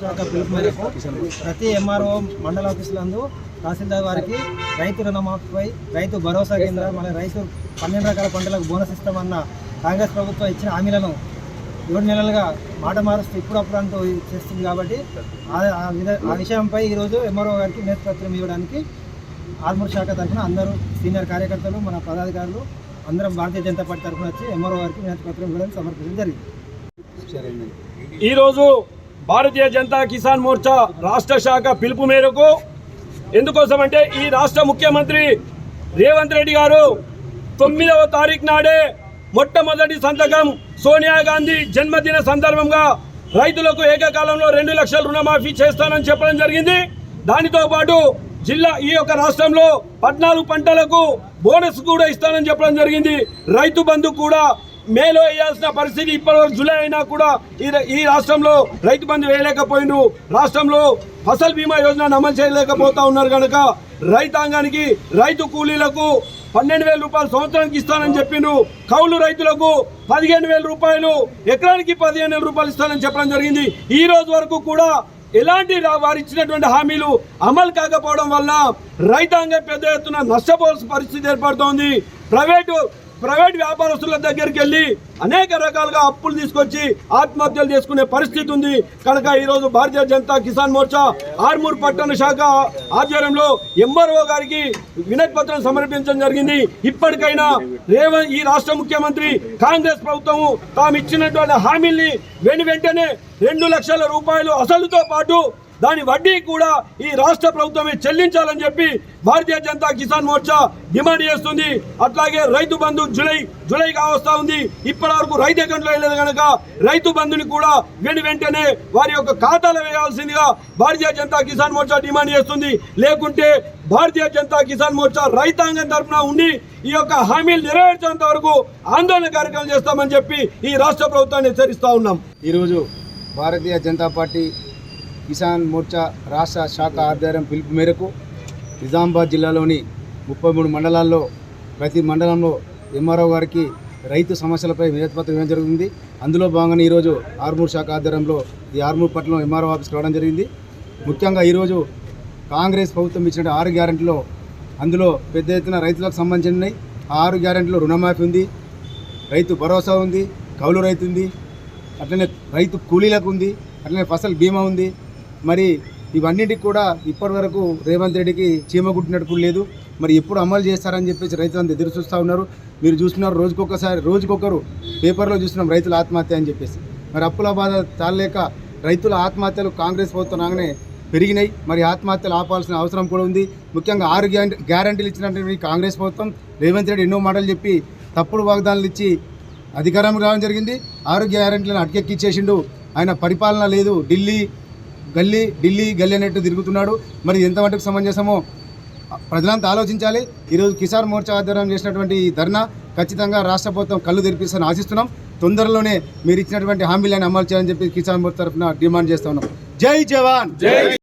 శాఖ పిలుపు మేరకు ప్రతి ఎంఆర్ఓ మండల ఆఫీసులందు తహసీల్దార్ వారికి రైతు రుణమాఫీపై రైతు భరోసా కేంద్ర మన రైతు పన్నెండు రకాల పంటలకు బోనస్ ఇస్తామన్న కాంగ్రెస్ ప్రభుత్వం ఇచ్చిన హామీలను ఏడు నెలలుగా మాట మారుస్తూ ఇప్పుడప్పుడు అంటూ చేస్తుంది కాబట్టి ఆ- ఆ విధ- ఆ విషయంపై ఈరోజు ఎంఆర్ఓ గారికి నేతృత్వం ఇవ్వడానికి ఆర్మూర్ శాఖ తరఫున అందరూ సీనియర్ కార్యకర్తలు మన పదాధికారులు అందరం భారతీయ జనతా పార్టీ తరఫున వచ్చి ఎంఆర్ఓ గారికి నేతృత్వం ఇవ్వడానికి సమర్పించడం జరిగింది. ఈరోజు భారతీయ జనతా కిసాన్ మోర్చా రాష్ట్ర శాఖ పిలుపు మేరకు ఎందుకోసం అంటే ఈ రాష్ట్ర ముఖ్యమంత్రి రేవంత్ రెడ్డి గారు తొమ్మిదవ తారీఖు నాడే మొట్టమొదటి సంతకం సోనియా గాంధీ జన్మదిన సందర్భంగా రైతులకు ఏకకాలంలో రెండు లక్షల రుణమాఫీ చేస్తానని చెప్పడం జరిగింది. దానితో పాటు జిల్లా ఈ యొక్క రాష్ట్రంలో పద్నాలుగు పంటలకు బోనస్ కూడా ఇస్తానని చెప్పడం జరిగింది. రైతు బంధు కూడా మేలో వేయాల్సిన పరిస్థితి ఇప్పటివరకు జూలై అయినా కూడా ఈ ఈ రాష్ట్రంలో రైతు బంధు వేయలేకపోయిండు. రాష్ట్రంలో ఫసల్ బీమా యోజన అమలు చేయలేకపోతా ఉన్నారు కనుక రైతాంగానికి రైతు కూలీలకు పన్నెండు వేల రూపాయలు సంవత్సరానికి ఇస్తానని చెప్పిండు. కౌలు రైతులకు పదిహేను వేల రూపాయలు ఎకరానికి పదిహేను వేల రూపాయలు ఇస్తానని చెప్పడం జరిగింది. ఈ రోజు వరకు కూడా ఎలాంటి వారు ఇచ్చినటువంటి హామీలు అమలు కాకపోవడం వల్ల రైతాంగం పెద్ద ఎత్తున నష్టపోవాల్సిన పరిస్థితి ఏర్పడుతోంది. ప్రైవేటు ప్రైవేట్ వ్యాపారస్తుల దగ్గరికి వెళ్ళి అనేక రకాలుగా అప్పులు తీసుకొచ్చి ఆత్మహత్యలు చేసుకునే పరిస్థితి ఉంది. కనుక ఈరోజు భారతీయ జనతా కిసాన్ మోర్చా ఆర్మూర్ పట్టణ శాఖ ఆధ్వర్యంలో ఎంఆర్ఓ గారికి వినతి పత్రం సమర్పించడం జరిగింది. ఇప్పటికైనా రేవంత్ ఈ రాష్ట్ర ముఖ్యమంత్రి కాంగ్రెస్ ప్రభుత్వం తాము ఇచ్చినటువంటి హామీల్ని వెను వెంటనే రెండు లక్షల రూపాయలు అసలుతో పాటు దాని వడ్డీ కూడా ఈ రాష్ట్ర ప్రభుత్వమే చెల్లించాలని చెప్పి భారతీయ జనతా కిసాన్ మోర్చా డిమాండ్ చేస్తుంది. అట్లాగే రైతు బంధు జులై జులై కావస్తా ఉంది. ఇప్పటి వరకు రైతు అకౌంట్లో వెళ్ళదు కనుక రైతు బంధుని కూడా వెను వెంటనే వారి యొక్క ఖాతాలో వేయాల్సిందిగా భారతీయ జనతా కిసాన్ మోర్చా డిమాండ్ చేస్తుంది. లేకుంటే భారతీయ జనతా కిసాన్ మోర్చా రైతాంగం తరఫున ఉండి ఈ యొక్క హామీలు నెరవేర్చేంత వరకు ఆందోళన కార్యక్రమం చేస్తామని చెప్పి ఈ రాష్ట్ర ప్రభుత్వాన్ని హెచ్చరిస్తా ఉన్నాం. ఈరోజు భారతీయ జనతా పార్టీ కిసాన్ మోర్చా రాష్ట్ర శాఖ ఆధ్వర్యం పిలుపు మేరకు నిజామాబాద్ జిల్లాలోని ముప్పై మూడు మండలాల్లో ప్రతి మండలంలో ఎంఆర్ఓ గారికి రైతు సమస్యలపై వినతిపత్రం ఇవ్వడం జరుగుతుంది అందులో భాగంగా ఈరోజు ఆర్మూర్ శాఖ ఆధ్వర్యంలో ఈ ఆర్మూర్ పట్టణం ఎంఆర్ఓ ఆఫీస్కి రావడం జరిగింది. ముఖ్యంగా ఈరోజు కాంగ్రెస్ ప్రభుత్వం ఇచ్చిన ఆరు గ్యారెంటీలో అందులో పెద్ద ఎత్తున రైతులకు సంబంధించినవి. ఆ ఆరు గ్యారెంటీలో రుణమాఫీ ఉంది రైతు భరోసా ఉంది కౌలు రైతు ఉంది అట్లనే రైతు కూలీలకు ఉంది అట్లనే ఫసల్ బీమా ఉంది. మరి ఇవన్నిటికి కూడా ఇప్పటి వరకు రేవంత్ రెడ్డికి చీమ కుట్టినట్టు కూడా లేదు. మరి ఎప్పుడు అమలు చేస్తారని చెప్పేసి రైతులంతా ఎదురు చూస్తూ ఉన్నారు. మీరు చూస్తున్నారు రోజుకొకసారి రోజుకొకరు పేపర్లో చూస్తున్నాం రైతుల ఆత్మహత్య అని చెప్పేసి. మరి అప్పుల బాధ తాళలేక రైతుల ఆత్మహత్యలు కాంగ్రెస్ ప్రభుత్వం రాగానే పెరిగినాయి. మరి ఆత్మహత్యలు ఆపాల్సిన అవసరం కూడా ఉంది. ముఖ్యంగా ఆరు గ్యారంటీలు ఇచ్చినటువంటి కాంగ్రెస్ ప్రభుత్వం రేవంత్ రెడ్డి ఎన్నో మాటలు చెప్పి తప్పుడు వాగ్దానాలు ఇచ్చి అధికారం రావడం జరిగింది. ఆరు గ్యారెంటీలను అటకెక్కిచ్చేసిండు. ఆయన పరిపాలన లేదు. ఢిల్లీ గల్లీ ఢిల్లీ గల్లీ అనేట్టు తిరుగుతున్నాడు. మరి ఎంత మటుకు సమంజసమో ప్రజలంతా ఆలోచించాలి. ఈరోజు కిసాన్ మోర్చా ఆధ్వర్యం చేసినటువంటి ఈ ధర్నా ఖచ్చితంగా రాష్ట్ర ప్రభుత్వం కళ్ళు తెరిపిస్తాను ఆశిస్తున్నాం. తొందరలోనే మీరు ఇచ్చినటువంటి హామీలను అమలు చేయాలని చెప్పి కిసాన్ మోర్చా తరఫున డిమాండ్ చేస్తా ఉన్నాం. జై జవాన్!